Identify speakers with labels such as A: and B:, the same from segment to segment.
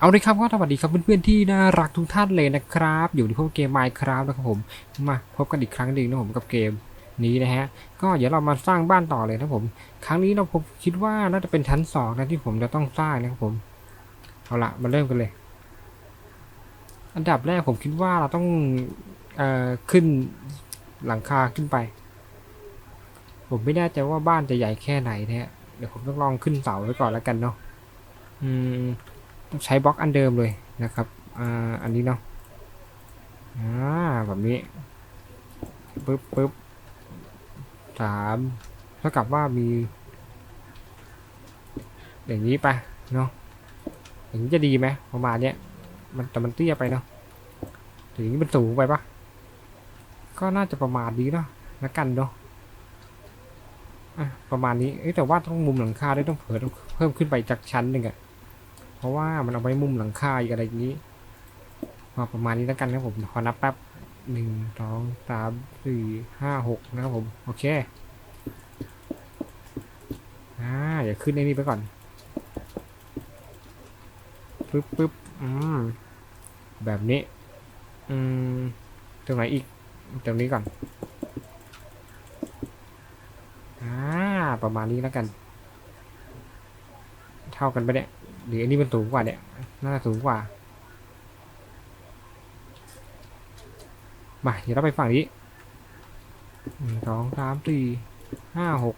A: เอาเลยครับก็สวัสดีครับเพื่อนๆที่น่ารักทุกท่านเลยนะครับ อยู่ในพวกเกม Minecraft นะครับผมมาพบกันอีกครั้งหนึ่งนะผมกับเกมนี้นะฮะก็เดี๋ยวเรามาสร้างบ้านต่อเลยนะผม ครั้งนี้เราผมคิดว่าน่าจะเป็นชั้นสองนะที่ผมจะต้องสร้างนะครับผมเอาละมาเริ่มกันเลย อันดับแรกผมคิดว่าเราต้องเอ่อขึ้นหลังคาขึ้นไป ผมไม่แน่ใจว่าบ้านจะใหญ่แค่ไหนนะฮะเดี๋ยวผมต้องลองขึ้นเสาไว้ก่อนแล้วกันเนาะอืม ใช้บล็อกอันเดิมเลยนะครับอ่าอันนี้เนาะอ่าแบบนี้ปึ๊บปึ๊บสามเท่ากับว่ามี อย่างนี้ไปเนาะอย่างนี้จะดีไหมประมาณเนี้ยมันแต่มันเตี้ยไปเนาะถึงนี้มันสูงไปปะก็น่าจะประมาณนี้เนาะละกันเนาะอะประมาณนี้แต่ว่าต้องมุมหลังคาด้วยต้องเผื่อต้องเพิ่มขึ้นไปจากชั้นหนึ่งอะ เพราะว่ามันเอาไว้มุมหลังคาอีกอะไรอย่างนี้มาประมาณนี้แล้วกันนะผมขอนับแป๊บหนึ่งสองสามสี่ห้าหกนะครับผมโอเคอ่าเดี๋ยวขึ้นไอ้นี่ไปก่อนปึ๊บปึ๊บอืมแบบนี้ อืมตรงไหนอีกตรงนี้ก่อนอ่าประมาณนี้แล้วกัน เท่ากันไปะเนี่ย หรืออันนี้มันสูงกว่าเนี่ยน่าจะสูงกว่ามาเดี๋ยวเราไปฝั่งนี้หนึ่งสองสามสี่ห้าหก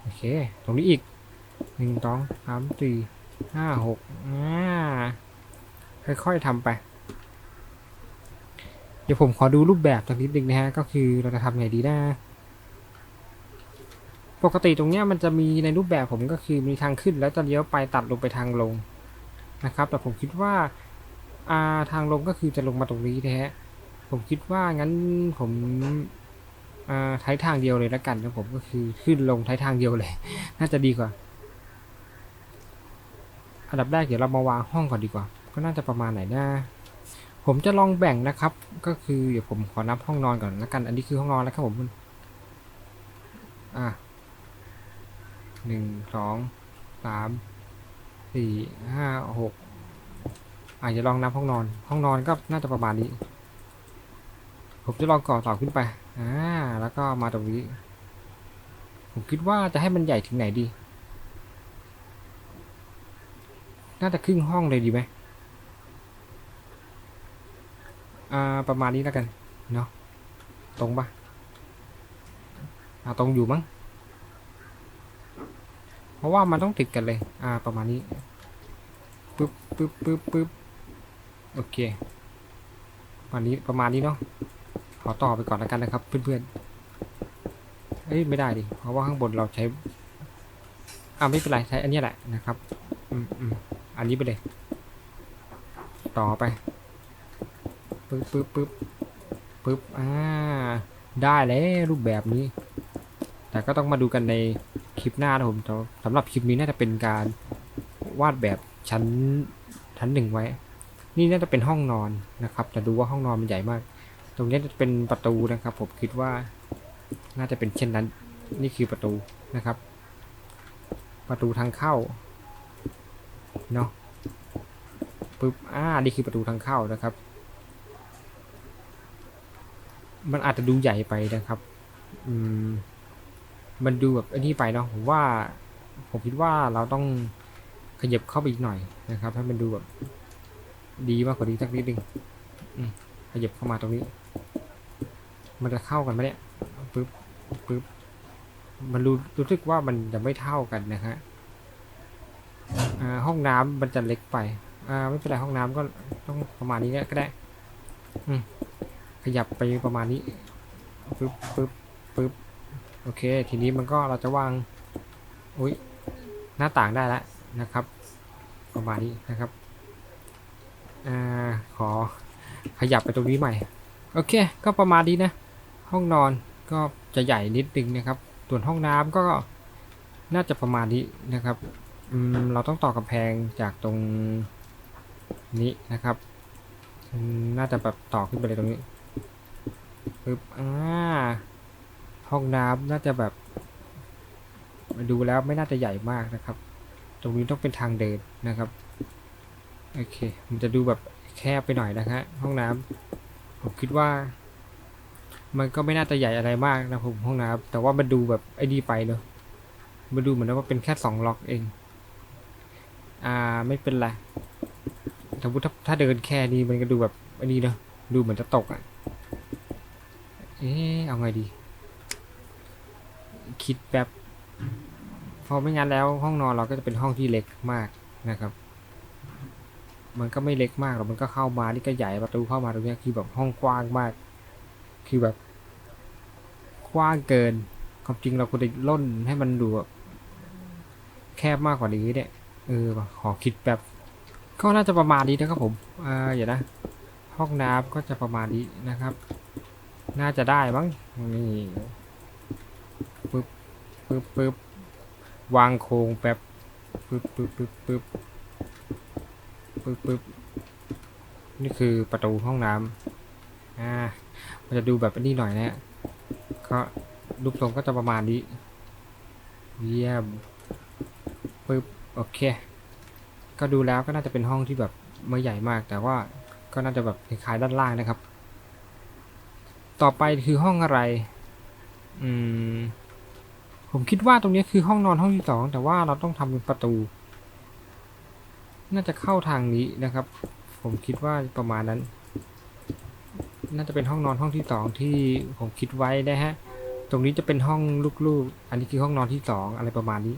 A: โอเค ตรงนี้อีกหนึ่งสองสามสี่ห้าหกอ่าค่อยๆทำไป เดี๋ยวผมขอดูรูปแบบสักนิดนึงนะฮะ ก็คือเราจะทำไงดีนะ ปกติตรงเนี้ยมันจะมีในรูปแบบผมก็คือมีทางขึ้นแล้วจะเลี้ยวไปตัดลงไปทางลงนะครับ แต่ผมคิดว่าาทางลงก็คือจะลงมาตรงนี้นะฮะผมคิดว่างั้นผมอ่าใช้ทางเดียวเลยแล้วกันนะผมก็คือขึ้นลงใช้ทางเดียวเลย น่าจะดีกว่า อันดับแรกเดี๋ยวเรามาวางห้องก่อนดีกว่า ก็น่าจะประมาณไหนนะผมจะลองแบ่งนะครับ ก็คือเดี๋ยวผมขอนับห้องนอนก่อนแล้วกัน อันนี้คือห้องนอนแล้วครับผมอ่า หนึ่งสองสามสี่ห้าหกอาจจะลองนับห้องนอน ห้องนอนก็น่าจะประมาณนี้ ผมจะลองก่อต่อขึ้นไปอ่าแล้วก็มาตรงนี้ ผมคิดว่าจะให้มันใหญ่ถึงไหนดี น่าจะครึ่งห้องเลยดีไหมอ่าประมาณนี้แล้วกันเนาะตรงปะอ่าตรงอยู่มั้ง ราะว่ามันต้องติดกันเลย อ่า ประมาณนี้ ปึ๊บปึ๊บปึ๊บปึ๊บโอเคประมาณนี้ประมาณนี้เนาะ ขอต่อไปก่อนแล้วกันนะครับ เพื่อนๆ เอ้ย ไม่ได้ดิ เพราะว่าข้างบนเราใช้ อ่าไม่เป็นไร ใช้อันนี้แหละนะครับ อืมอืมอันนี้ไปเลย ต่อไป ปึ๊บปึ๊บปึ๊บปึ๊บ อ่า ได้แล้วรูปแบบนี้ แต่ก็ต้องมาดูกันใน คลิปหน้านะผมสำหรับคลิปนี้น่าจะเป็นการวาดแบบชั้นชั้นหนึ่งไว้ นี่น่าจะเป็นห้องนอนนะครับแต่ดูว่าห้องนอนมันใหญ่มาก ตรงนี้จะเป็นประตูนะครับ ผมคิดว่าน่าจะเป็นเช่นนั้น นี่คือประตูนะครับ ประตูทางเข้าเนาะปึ๊บอ่านี่คือประตูทางเข้านะครับ มันอาจจะดูใหญ่ไปนะครับ อืม มันดูแบบอันนี้ไปเนาะผมว่าผมคิดว่าเราต้องขยับเข้าไปอีกหน่อยนะครับ ให้มันดูแบบดีมากกว่านี้สักนิดนึงขยับเข้ามาตรงนี้ มันจะเข้ากันไหมเนี่ยปึ๊บปึ๊บมันรู้รู้สึกว่ามันจะไม่เท่ากันนะฮะห้องน้ำมันจะเล็กไปอ่าไม่เป็นไรห้องน้ำก็ต้องประมาณนี้ก็ได้อืขยับไปประมาณนี้ปึ๊บปึ๊บปึ๊บ โอเค ทีนี้มันก็เราจะวางอุ้ยหน้าต่างได้แล้วนะครับ ประมาณนี้นะครับอ่าขอขยับไปตรงนี้ใหม่ โอเค ก็ประมาณนี้นะ ห้องนอนก็จะใหญ่นิดนึงนะครับ ส่วนห้องน้ำก็น่าจะประมาณนี้นะครับอืมเราต้องต่อกำแพงจากตรงนี้นะครับ น่าจะแบบต่อขึ้นไปเลยตรงนี้ปึ๊บอ่า ห้องน้ำน่าจะแบบดูแล้วไม่น่าจะใหญ่มากนะครับ ตรงนี้ต้องเป็นทางเดินนะครับ โอเค มันจะดูแบบแคบไปหน่อยนะฮะห้องน้ำผมคิดว่า มันก็ไม่น่าจะใหญ่อะไรมากนะผมห้องน้ำแต่ว่ามันดูแบบไอ้นี่ไปเนอะมันดูเหมือนว่าเป็นแค่สองล็อกเอง อ่าไม่เป็นไรสมมติถ้าถ้าเดินแค่นี้มันก็ดูแบบไอ้นี่เนอะดูเหมือนจะตกอะ เอ๊ะเอาไงดี คิดแบบพอไม่งั้นแล้วห้องนอนเราก็จะเป็นห้องที่เล็กมากนะครับ มันก็ไม่เล็กมากหรอกมันก็เข้ามานี่ก็ใหญ่ประตูเข้ามาตรงนี้คือแบบห้องกว้างมาก คือแบบกว้างเกินความจริงเราควรจะล่นให้มันดูแบบแคบมากกว่านี้เนี่ยเออขอคิดแบบก็น่าจะประมาณนี้นะครับผมอ่าอย่านะ ห้องน้ำก็จะประมาณนี้นะครับ น่าจะได้มั้งนี่ ปึ๊บปึ๊บวางโครงแป๊บปึ๊บปึ๊บปึ๊บปึ๊บปึ๊บปึ๊บนี่คือประตูห้องน้ำอ่ามันจะดูแบบนี้หน่อยนะฮะก็รูปทรงก็จะประมาณนี้เยี่ยมปึ๊บโอเค ก็ดูแล้วก็น่าจะเป็นห้องที่แบบไม่ใหญ่มาก แต่ว่าก็น่าจะแบบคล้ายด้านล่างนะครับ ต่อไปคือห้องอะไร อืม ผมคิดว่าตรงนี้คือห้องนอนห้องที่สองแต่ว่าเราต้องทำเป็นประตู น่าจะเข้าทางนี้นะครับ ผมคิดว่าประมาณนั้น น่าจะเป็นห้องนอนห้องที่สองที่ผมคิดไว้นะฮะ ตรงนี้จะเป็นห้องลูกๆ อันนี้คือห้องนอนที่สองอะไรประมาณนี้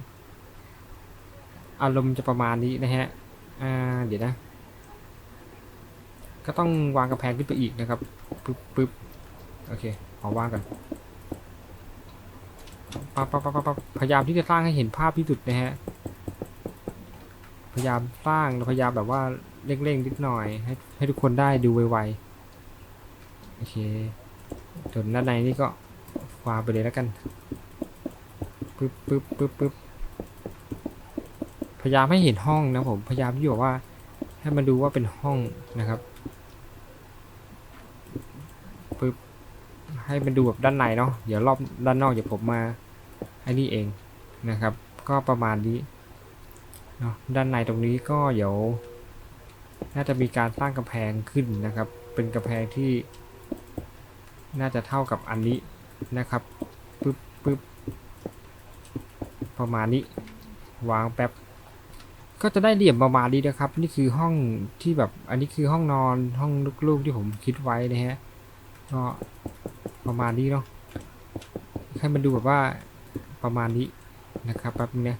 A: อารมณ์จะประมาณนี้นะฮะอ่าเดี๋ยวนะ ก็ต้องวางกระแพงขึ้นไปอีกนะครับปึ๊บปึ๊บโอเคขอว่างก่อน ปับปับปับปับพยายามที่จะสร้างให้เห็นภาพที่สุดนะฮะ พยายามสร้างพยายามแบบว่าเร่งๆนิดหน่อย ให้ให้ทุกคนได้ดูไวๆ โอเคส่วนด้านในนี่ก็วางไปเลยแล้วกัน ปึ๊บปึ๊บปึ๊บปึ๊บพยายามให้เห็นห้องนะผม พยายามที่บอกว่า ให้มันดูว่าเป็นห้องนะครับ ให้มันดูแบบด้านในเนาะเดี๋ยวรอบด้านนอกเดี๋ยวผมมาไอ้นี่เองนะครับ ก็ประมาณนี้เนาะด้านในตรงนี้ก็เดี๋ยว น่าจะมีการสร้างกำแพงขึ้นนะครับ เป็นกำแพงที่ น่าจะเท่ากับอันนี้นะครับปึ๊บปึ๊บประมาณนี้ วางแป๊บก็จะได้เหลี่ยมประมาณนี้นะครับ นี่คือห้องที่แบบอันนี้คือห้องนอนห้องลูกๆที่ผมคิดไว้นะฮะก็ ประมาณนี้เนาะให้มันดูแบบว่าประมาณนี้นะครับแป๊บนึงนะ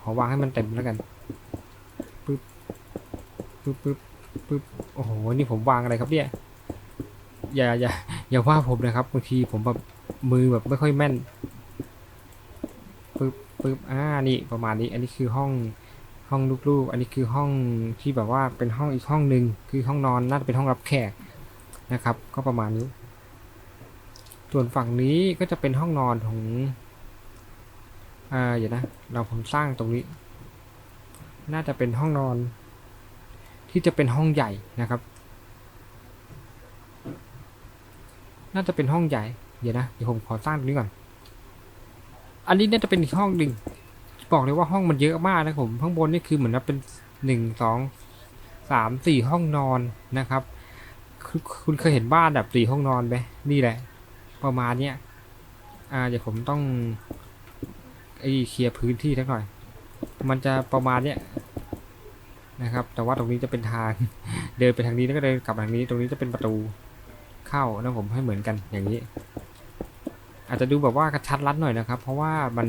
A: ขอวางให้มันเต็มแล้วกันปึ๊บปึ๊บปึ๊บปึ๊บโอ้โหนี่ผมวางอะไรครับเนี่ยอย่าอย่าอย่าว่าผมนะครับบางทีผมแบบมือแบบไม่ค่อยแม่นปึ๊บปึ๊บอ่านี่ประมาณนี้ อันนี้คือห้องห้องลูกๆ อันนี้คือห้องที่แบบว่าเป็นห้องอีกห้องหนึ่งคือห้องนอนน่าจะเป็นห้องรับแขกนะครับ ก็ประมาณนี้ ส่วนฝั่งนี้ก็จะเป็นห้องนอนของอ่าเดี๋ยนะ เราผมสร้างตรงนี้ น่าจะเป็นห้องนอน ที่จะเป็นห้องใหญ่นะครับ น่าจะเป็นห้องใหญ่เดี๋ยวนะเดี๋ยวผมขอสร้างตรงนี้ก่อน อันนี้น่าจะเป็นห้องหนึ่งบอกเลยว่าห้องมันเยอะมากนะผมข้างบนนี่คือเหมือนว่าเป็นหนึ่งสองสามสี่ห้องนอนนะครับคคุณเคยเห็นบ้านแบบสี่ห้องนอนไหมนี่แหละ ประมาณเนี้ยอ่าเดี๋ยวผมต้องไอ้เคลียร์พื้นที่สักหน่อย มันจะประมาณเนี้ยนะครับ แต่ว่าตรงนี้จะเป็นทาง เดินไปทางนี้แล้วก็เดินกลับทางนี้ ตรงนี้จะเป็นประตูเข้านะผมให้เหมือนกันอย่างนี้ อาจจะดูแบบว่ากระชัดรัดหน่อยนะครับ เพราะว่ามัน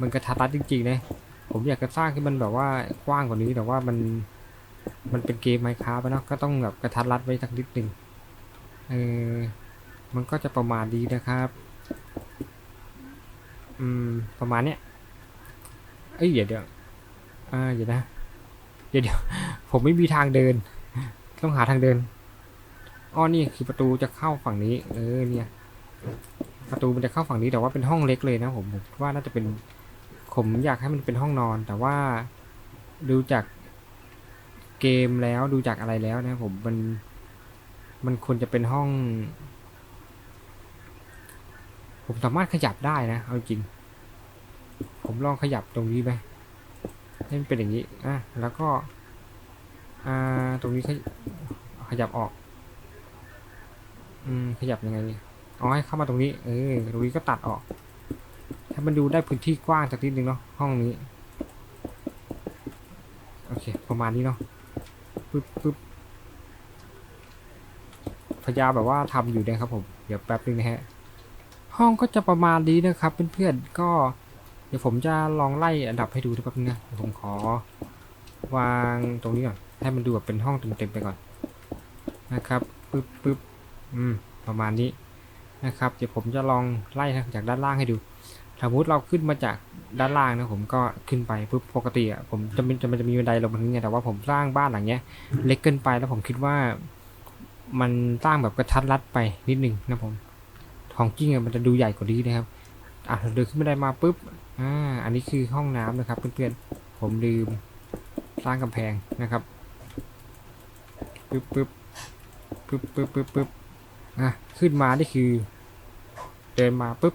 A: มันกระชัดรัดจริงๆนะผมอยากจะสร้างให้มันแบบว่ากว้างกว่านี้แต่ว่ามันมันเป็นเกมไมค์คราฟเนาะก็ต้องแบบกระทัดรัดไว้สักนิดหนึ่งเออ มันก็จะประมาณดีนะครับ อืม ประมาณเนี้ย เอ้ยเดี๋ยวเดี๋ยวอ่าเดี๋ยวนะ เดี๋ยวเดี๋ยวผมไม่มีทางเดิน ต้องหาทางเดิน อ้อ นี่คือประตูจะเข้าฝั่งนี้ เออ เนี่ย ประตูมันจะเข้าฝั่งนี้แต่ว่าเป็นห้องเล็กเลยนะผมผมว่าน่าจะเป็น ผมอยากให้มันเป็นห้องนอน แต่ว่าดูจากเกมแล้วดูจากอะไรแล้วนะผมมันมันควรจะเป็นห้อง ผมสามารถขยับได้นะ เอาจริง ผมลองขยับตรงนี้ไหมให้มันเป็นอย่างนี้อะแล้วก็ อ่า ตรงนี้ขยขยับออก อืม ขยับยังไงเนี่ยอ๋อให้เข้ามาตรงนี้ เออ ตรงนี้ก็ตัดออก ให้มันดูได้พื้นที่กว้างสักนิดนึงเนาะ ห้องนี้ โอเค ประมาณนี้เนาะ ปึ๊บปึ๊บพยายามแบบว่าทำอยู่นะครับผม เดี๋ยวแป๊บนึงนะฮะ ห้องก็จะประมาณนี้นะครับเพื่อนๆก็เดี๋ยวผมจะลองไล่อันดับให้ดูแป๊บนึงนะเดี๋ยผมขอ วางตรงนี้ก่อนให้มันดูแบบเป็นห้องเต็มๆไปก่อนนะครับปึ๊บปึ๊บอืมประมาณนี้นะครับ เดี๋ยวผมจะลองไล่จากด้านล่างให้ดูสมมติเราขึ้นมาจากด้านล่างนะผมก็ขึ้นไปปุ๊บปกติอะผมจะมันจะมันจะมีบันไดลงมาถึงเนี่ยแต่ว่าผมสร้างบ้านหลังเนี้ย เล็กเกินไปแล้วผมคิดว่า มันสร้างแบบกระทัดรัดไปนิดนึงนะผม ของจริงมันจะดูใหญ่กว่านี้นะครับอะเราเดินขึ้นบันไดมาปุ๊บอ่าอันนี้คือห้องน้ำนะครับเพื่อนๆผมลืมสร้างกำแพงนะครับปึ๊บปึ๊บปึ๊บปึ๊บปึ๊บปึ๊บอะขึ้นมานี่คือ เดินมาปุ๊บ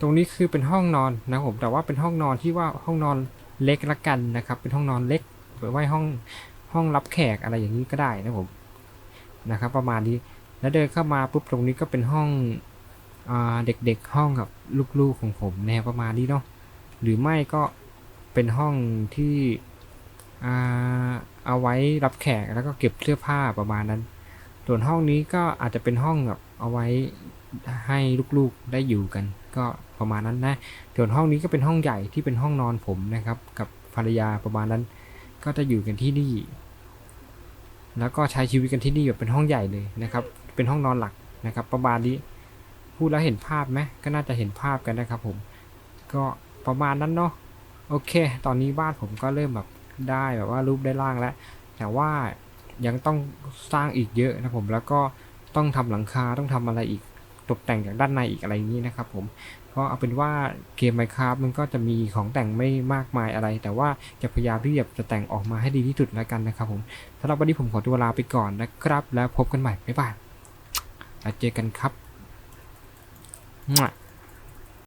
A: ตรงนี้คือเป็นห้องนอนนะผมแต่ว่าเป็นห้องนอนที่ว่าห้องนอนเล็กละกันนะครับ เป็นห้องนอนเล็กหรือว่าห้องห้องรับแขกอะไรอย่างนี้ก็ได้นะผมนะครับ ประมาณนี้แล้วเดินเข้ามาปุ๊บตรงนี้ก็เป็นห้อง เด็กๆห้องกับลูกๆของผมนะครับประมาณนี้เนาะหรือไม่ก็เป็นห้องที่เอาไว้รับแขกแล้วก็เก็บเสื้อผ้าประมาณนั้น ส่วนห้องนี้ก็อาจจะเป็นห้องแบบเอาไว้ให้ลูกๆได้อยู่กัน ก็ประมาณนั้นนะส่วนห้องนี้ก็เป็นห้องใหญ่ที่เป็นห้องนอนผมนะครับ กับภรรยาประมาณนั้น ก็จะอยู่กันที่นี่ แล้วก็ใช้ชีวิตกันที่นี่แบบเป็นห้องใหญ่เลยนะครับ เป็นห้องนอนหลักนะครับ ประมาณนี้ พูดแล้วเห็นภาพไหมก็น่าจะเห็นภาพกันนะครับ ผม ก็ประมาณนั้นเนาะโอเค ตอนนี้บ้านผมก็เริ่มแบบได้แบบว่ารูปได้ร่างแล้ว แต่ว่ายังต้องสร้างอีกเยอะนะผมแล้วก็ต้องทำหลังคาต้องทำอะไรอีกตกแต่งจากด้านในอีกอะไรอย่างนี้นะครับผมก็เอาเป็นว่าเกม Minecraft มันก็จะมีของแต่งไม่มากมายอะไร แต่ว่าจะพยายามที่จะแต่งออกมาให้ดีที่สุดแล้วกันนะครับผมสำหรับวันนี้ผมขอตัวลาไปก่อนนะครับ แล้วพบกันใหม่บ๊ายบายแล้วเจอกันครับ มั่ว